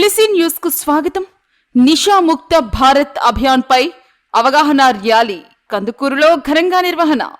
తులసి న్యూస్కు స్వాగతం. నిషా ముక్త భారత్ అభియాన్ పై అవగాహన ర్యాలీ కందుకూరులో ఘనంగా నిర్వహణ.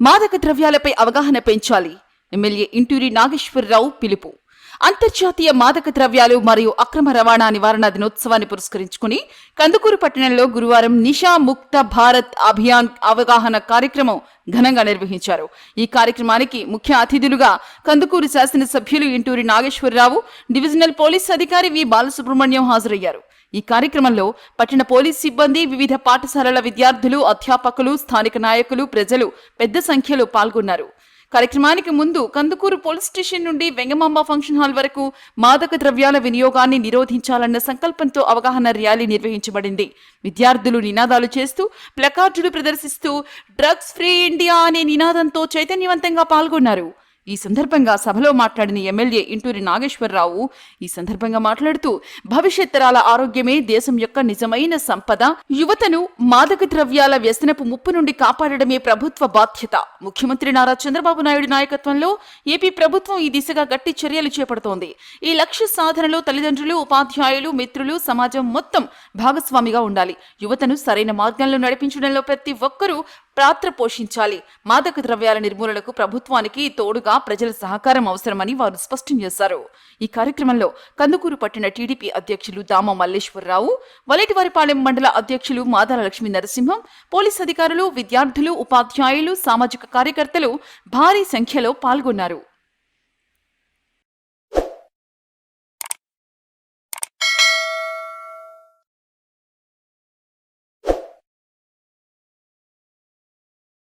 మాదక ద్రవ్యాలపై అవగాహన పెంచాలి. ఎమ్మెల్యే ఇంటూరి నాగేశ్వరరావు పిలుపు. అంతర్జాతీయ మాదక ద్రవ్యాలు మరియు అక్రమ రవాణా నివారణ దినోత్సవాన్ని పురస్కరించుకుని కందుకూరు పట్టణంలో గురువారం నిషా ముక్త భారత్ అభియాన్ అవగాహన కార్యక్రమం ఘనంగా నిర్వహించారు. ఈ కార్యక్రమానికి ముఖ్య అతిథులుగా కందుకూరు శాసనసభ్యులు ఇంటూరి నాగేశ్వరరావు డివిజనల్ పోలీస్ అధికారి వి బాలసుబ్రహ్మణ్యం హాజరయ్యారు. ఈ కార్యక్రమంలో పట్టణ పోలీస్ సిబ్బంది వివిధ పాఠశాలల విద్యార్థులు అధ్యాపకులు స్థానిక నాయకులు ప్రజలు పెద్ద సంఖ్యలో పాల్గొన్నారు. కార్యక్రమానికి ముందు కందుకూరు పోలీస్ స్టేషన్ నుండి వెంగమాంబ ఫంక్షన్ హాల్ వరకు మాదక ద్రవ్యాల వినియోగాన్ని నిరోధించాలన్న సంకల్పంతో అవగాహన ర్యాలీ నిర్వహించబడింది. విద్యార్థులు నినాదాలు చేస్తూ ప్లకార్డులు ప్రదర్శిస్తూ డ్రగ్స్ ఫ్రీ ఇండియా అనే నినాదంతో చైతన్యవంతంగా పాల్గొన్నారు. ఈ సందర్భంగా సభలో మాట్లాడిన ఎమ్మెల్యే ఇంటూరి నాగేశ్వరరావు ఈ సందర్భంగా మాట్లాడుతూ భవిష్యత్ తరాల ఆరోగ్యమే దేశం యొక్క నిజమైన సంపద. యువతను మాదక ద్రవ్యాల వ్యసనపు ముప్పు నుండి కాపాడడమే ప్రభుత్వ బాధ్యత. ముఖ్యమంత్రి నారా చంద్రబాబు నాయుడు నాయకత్వంలో ఏపీ ప్రభుత్వం ఈ దిశగా గట్టి చర్యలు చేపడుతోంది. ఈ లక్ష్య సాధనలో తల్లిదండ్రులు ఉపాధ్యాయులు మిత్రులు సమాజం మొత్తం భాగస్వామిగా ఉండాలి. యువతను సరైన మార్గంలో నడిపించడంలో ప్రతి ఒక్కరూ పాత్ర పోషించాలి. మాదక ద్రవ్యాల నిర్మూలనకు ప్రభుత్వానికి తోడుగా ప్రజల సహకారం అవసరమని వారు స్పష్టం చేశారు. ఈ కార్యక్రమంలో కందుకూరు పట్టిన టీడీపీ అధ్యక్షులు దామ మల్లేశ్వరరావు వలేటివారిపాలెం మండల అధ్యక్షులు మాదాల లక్ష్మీ నరసింహం పోలీస్ అధికారులు విద్యార్థులు ఉపాధ్యాయులు సామాజిక కార్యకర్తలు భారీ సంఖ్యలో పాల్గొన్నారు.